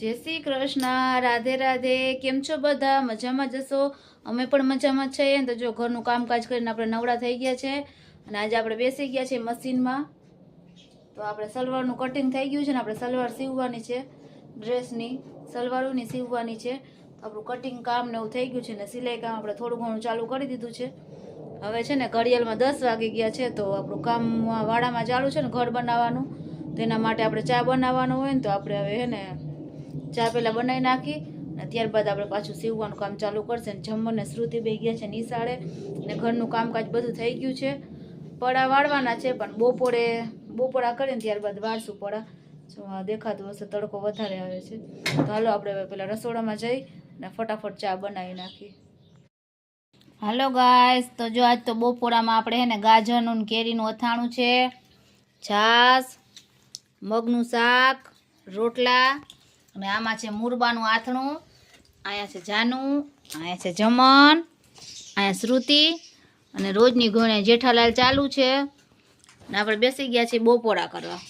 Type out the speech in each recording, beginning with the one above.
જય શ્રી કૃષ્ણ, રાધે રાધે, કેમ છો બધા? મજામાં જશો? અમે પણ મજામાં છીએ. તો જો ઘરનું કામકાજ કરીને આપણે નવડા થઈ ગયા છે અને આજે આપણે બેસી ગયા છીએ મશીનમાં. તો આપણે સલવારનું કટિંગ થઈ ગયું છે ને આપણે સલવાર સીવવાની છે, ડ્રેસની, સલવારોની સીવવાની છે. આપણું કટિંગ કામ ને એવું થઈ ગયું છે ને સિલાઈ કામ આપણે થોડું ઘણું ચાલુ કરી દીધું છે. હવે છે ને ઘડિયાળમાં દસ વાગી ગયા છે તો આપણું કામ વાડામાં ચાલુ છે ને ઘર બનાવવાનું. તેના માટે આપણે ચા બનાવવાનું હોય ને તો આપણે હવે હે ને ચા પહેલાં બનાવી નાખી અને ત્યારબાદ આપણે પાછું સીવવાનું કામ ચાલુ કરશે ને જમ્મને શ્રુતિ બે ગયા છે નિશાળે ને ઘરનું કામકાજ બધું થઈ ગયું છે. પડા વાળવાના છે પણ બપોરે બપોરા કરીને ત્યારબાદ વાળશું પડા. દેખાતું હશે તડકો વધારે આવે છે. તો હાલો આપણે પહેલાં રસોડામાં જઈ અને ફટાફટ ચા બનાવી નાખીએ હાલો ગાઈસ તો જો આજ તો બપોરામાં આપણે હે ને ગાજરનું કેરીનું અથાણું છે. છાશ, મગનું શાક, રોટલા અને આમાં છે મુરબાનું આથણું અહીંયા છે જાનું અહીંયા છે જમન અહીંયા શ્રુતિ, અને રોજની ઘોણે જેઠાલાલ ચાલુ છે. અને આપણે બેસી ગયા છીએ બપોરા કરવા.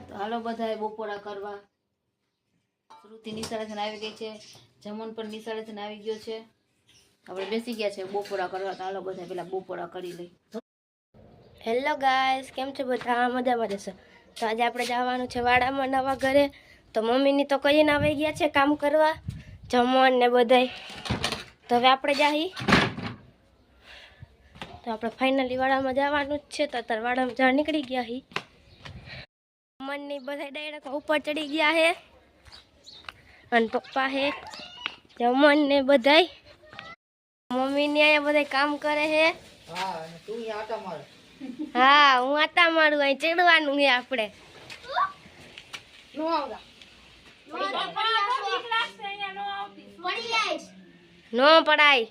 તો હાલો બધાએ બપોરા કરવા. શ્રુતિ નિશાળેથી આવી ગઈ છે. જમન પણ નિશાળેથી આવી ગયો છે. આપણે બેસી ગયા છે બપોરા કરવા. તો હાલો બધા પેલા બપોરા કરી લઈ હેલો ગાઈસ, કેમ છો બધા? મજામાં જશો તો આજે આપણે જવાનું છે વાડામાં નવા ઘરે. તો મમ્મીની તો કહીને આવી ગયા છે કામ કરવા જમવાનું ને બધાય. તો હવે આપણે જાહી. તો આપણે ફાઇનલી વાડામાં જવાનું જ છે તો અત્યારે વાડામાં જવા નીકળી ગયા હી. મમ્મીની બધા ડાયરેક્ટ ઉપર ચડી ગયા હે. અને પપ્પા હે જમણ ને બધાય. મમ્મીની અહીંયા બધા કામ કરે હે. હા હું આટા મારું અહીં ચડવાનું છે આપણે. નો પડાય.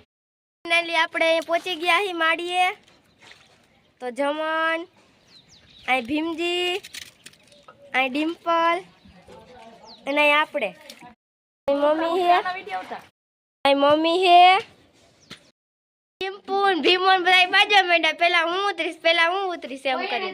ફાઇનલી આપણે અહીં પહોંચી ગયા હી માડીએ તો જમન અહીં ભીમજી અહીં ડિમ્પલ અને અહીં આપણે. મમ્મી હે. અહીં મમ્મી હે. ટિમ્પુન ભીમોન બધા બાજુ માંડ્યા. પેલા હું ઉતરીશ પેલા હું ઉતરીશ એમ કરી